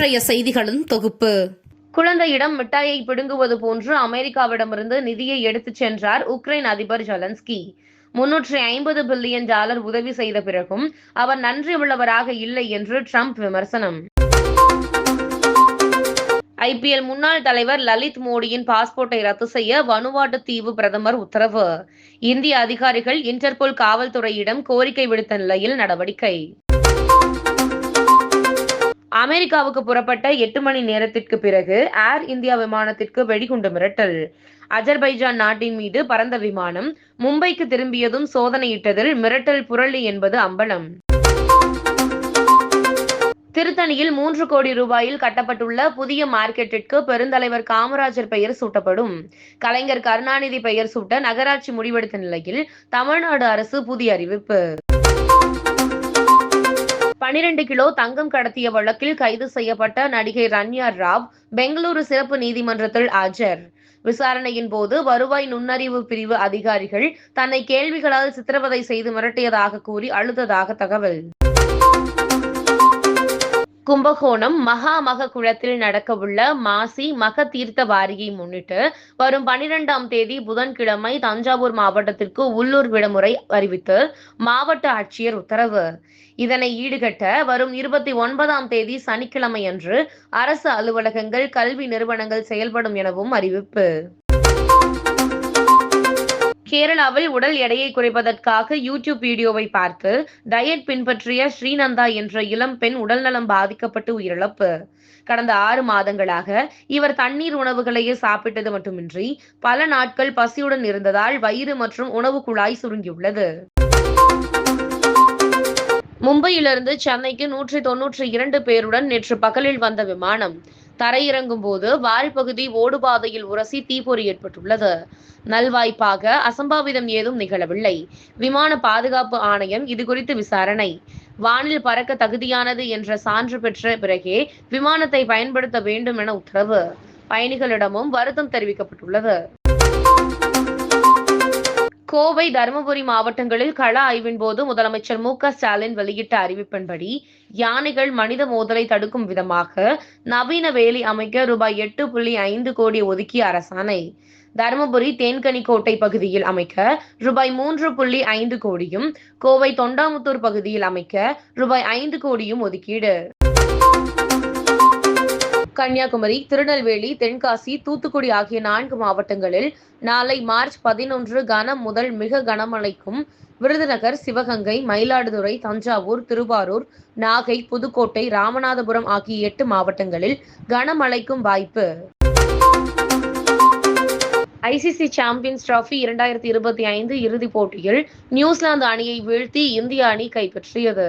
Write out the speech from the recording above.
இன்றைய செய்திகளின் தொகுப்பு. குழந்தையிடம் மிட்டாயை பிடுங்குவது போன்று அமெரிக்காவிடமிருந்து நிதியை எடுத்துச் சென்றார் உக்ரைன் அதிபர் ஜலன்ஸ்கி. முன்னூற்றி ஐம்பது பில்லியன் டாலர் உதவி செய்த பிறகும் அவர் நன்றி உள்ளவராக இல்லை என்று ட்ரம்ப் விமர்சனம். ஐபிஎல் முன்னாள் தலைவர் லலித் மோடியின் பாஸ்போர்ட்டை ரத்து செய்ய வனுவாட்டு தீவு பிரதமர் உத்தரவு. இந்திய அதிகாரிகள் இன்டர்போல் காவல்துறையிடம் கோரிக்கை விடுத்த நிலையில் நடவடிக்கை. அமெரிக்காவுக்கு புறப்பட்ட எட்டு மணி நேரத்திற்கு பிறகு ஏர் இந்தியா விமானத்திற்கு வெடிகுண்டு மிரட்டல். அஜர்பைஜான் நாட்டின் மீது பறந்த விமானம் மும்பைக்கு திரும்பியதும் சோதனையிட்டதில் மிரட்டல் புரளி என்பது அம்பலம். திருத்தணியில் மூன்று கோடி ரூபாயில் கட்டப்பட்டுள்ள புதிய மார்க்கெட்டிற்கு பெருந்தலைவர் காமராஜர் பெயர் சூட்டப்படும். கலைஞர் கருணாநிதி பெயர் சூட்ட நகராட்சி முடிவெடுத்த நிலையில் தமிழ்நாடு அரசு புதிய அறிவிப்பு. பனிரெண்டு கிலோ தங்கம் கடத்திய வழக்கில் கைது செய்யப்பட்ட நடிகை ரன்யா ராவ் பெங்களூரு சிறப்பு நீதிமன்றத்தில் ஆஜர். விசாரணையின் போது வருவாய் நுண்ணறிவு பிரிவு அதிகாரிகள் தன்னை கேள்விகளால் சித்திரவதை செய்து மிரட்டியதாக கூறி அழுததாக தகவல். கும்பகோணம் மகா மக குளத்தில் நடக்கவுள்ள மாசி மக தீர்த்த வாரியை முன்னிட்டு வரும் பனிரெண்டாம் தேதி புதன்கிழமை தஞ்சாவூர் மாவட்டத்திற்கு உள்ளூர் விடுமுறை அறிவித்து மாவட்ட ஆட்சியர் உத்தரவு. இதனை ஈடுகட்ட வரும் இருபத்தி ஒன்பதாம் தேதி சனிக்கிழமை அன்று அரசு அலுவலகங்கள் கல்வி நிறுவனங்கள் செயல்படும் எனவும் அறிவிப்பு. கேரளாவில் உடல் எடையை குறைப்பதற்காக யூடியூப் வீடியோவை பார்த்து டயட் பின்பற்றிய ஸ்ரீநந்தா என்ற இளம் பெண் உடல்நலம் பாதிக்கப்பட்டு உயிரிழப்பு. கடந்த ஆறு மாதங்களாக இவர் தண்ணீர் உணவுகளையே சாப்பிட்டது மட்டுமின்றி பல நாட்கள் பசியுடன் இருந்ததால் வயிறு மற்றும் உணவு குழாய் சுருங்கியுள்ளது. மும்பையிலிருந்து சென்னைக்கு நூற்றி தொன்னூற்றி இரண்டு பேருடன் நேற்று பகலில் வந்த விமானம் தரையிறங்கும் போது வால்பகுதி ஓடுபாதையில் உரசி தீப்பொறி ஏற்பட்டுள்ளது. நல்வாய்ப்பாக அசம்பாவிதம் ஏதும் நிகழவில்லை. விமான பாதுகாப்பு ஆணையம் இதுகுறித்து விசாரணை. வானில் பறக்க தகுதியானது என்ற சான்று பெற்ற பிறகே விமானத்தை பயன்படுத்த வேண்டும் என உத்தரவு. பயணிகளிடமும் வருத்தம் தெரிவிக்கப்பட்டுள்ளது. கோவை தருமபுரி மாவட்டங்களில் கள ஆய்வின் போது முதலமைச்சர் மு க ஸ்டாலின் வெளியிட்ட அறிவிப்பின்படி யானைகள் மனித மோதலை தடுக்கும் விதமாக நவீன வேலி அமைக்க ரூபாய் எட்டு புள்ளி ஐந்து கோடி ஒதுக்கிய அரசாணை. தருமபுரி தேன்கனிக்கோட்டை பகுதியில் அமைக்க ரூபாய் மூன்று புள்ளி ஐந்து கோடியும் கோவை தொண்டாமுத்தூர் பகுதியில் அமைக்க ரூபாய் ஐந்து கோடியும் ஒதுக்கீடு. கன்னியாகுமரி திருநெல்வேலி தென்காசி தூத்துக்குடி ஆகிய நான்கு மாவட்டங்களில் நாளை மார்ச் பதினொன்று கனம் முதல் மிக கனமழைக்கும் விருதுநகர் சிவகங்கை மயிலாடுதுறை தஞ்சாவூர் திருவாரூர் நாகை புதுக்கோட்டை ராமநாதபுரம் ஆகிய எட்டு மாவட்டங்களில் கனமழைக்கும் வாய்ப்பு. ஐசிசி சாம்பியன்ஸ் டிராபி இரண்டாயிரத்தி இருபத்தி ஐந்து இறுதிப் போட்டியில் நியூசிலாந்து அணியை வீழ்த்தி இந்திய அணி கைப்பற்றியது.